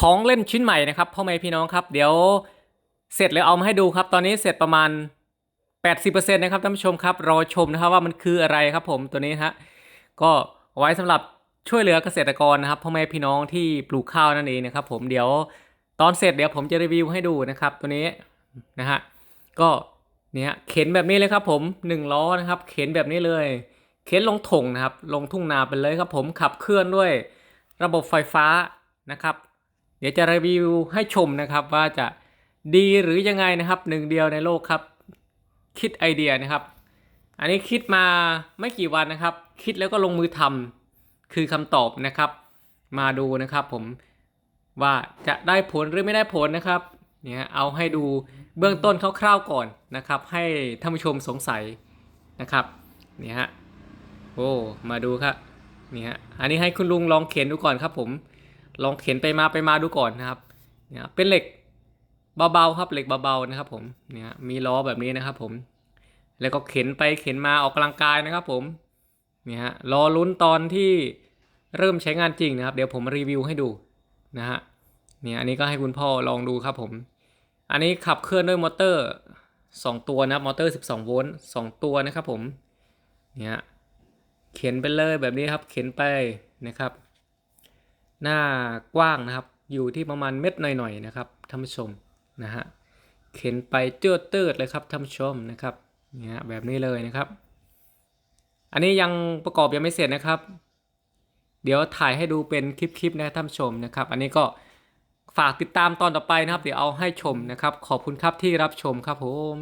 ของเล่นชิ้นใหม่นะครับพ่อแม่พี่น้องครับ เดี๋ยวเสร็จแล้วเอามาให้ดูครับ ตอนนี้เสร็จประมาณ 80%นะครับท่านผู้ชมครับ รอชมนะครับว่ามันคืออะไรครับผมตัวนี้ฮะก็ไว้สำหรับช่วยเหลือเกษตรกรนะครับพ่อแม่พี่น้องที่ปลูกข้าวนั่นเองนะครับ ผมเดี๋ยวตอนเสร็จเดี๋ยวผมจะรีวิวให้ดูนะครับตัวนี้นะฮะก็เนี่ยเข็นแบบนี้เลยครับ ผมหนึ่งล้อนะครับ เข็นแบบนี้เลย เข็นลงถงนะครับ ลงทุ่งนาไปเลยครับ ผมขับเคลื่อนด้วย ระบบไฟฟ้านะครับ เดี๋ยวจะรีวิวให้ชมนะครับว่าจะดีหรือยังไงนะครับหนึ่งเดียวในโลกครับ คิดไอเดียนะครับ อันนี้คิดมาไม่กี่วันนะครับ คิดแล้วก็ลงมือทำคือคำตอบนะครับ มาดูนะครับผมว่าจะได้ผลหรือไม่ได้ผลนะครับเนี่ยเอาให้ดูเบื้องต้นคร่าวๆก่อนนะครับ ให้ท่านผู้ชมสงสัยนะครับเนี่ยฮะโอ้มาดูครับเนี่ยฮะอันนี้ให้คุณลุงลองเข็นดูก่อนครับผม ลองเข็นไปมาไปมาดูก่อนนะครับเนี่ยเป็นเหล็กเบาๆครับเหล็กเบาๆนะครับ ผมเนี่ยมีล้อแบบนี้นะครับ ผม แล้วก็เข็นไปเข็นมาออกกำลังกายนะครับ ผมเนี่ยฮะรอลุ้นตอนที่เริ่มใช้งานจริงนะครับ เดี๋ยวผมรีวิวให้ดูนะฮะเนี่ยอันนี้ก็ให้คุณพ่อลองดูครับผม อันนี้ขับเคลื่อนด้วยมอเตอร์ 2 ตัวนะครับมอเตอร์ 12 โวลต์2ตัวนะครับผมเนี่ยเข็นไปเลยแบบนี้ครับ เข็นไปนะครับ หน้ากว้างนะครับ อยู่ที่ประมาณเม็ดหน่อยๆนะครับท่านผู้ชมนะฮะเข็นไปเจืดเติดเลยครับท่านผู้ชมนะครับเนี่ยแบบนี้เลยนะครับ อันนี้ยังประกอบยังไม่เสร็จนะครับ เดี๋ยวถ่ายให้ดูเป็นคลิปๆนะท่านผู้ชมนะครับ อันนี้ก็ฝากติดตามตอนต่อไปนะครับ เดี๋ยวเอาให้ชมนะครับ ขอบคุณครับที่รับชมครับผม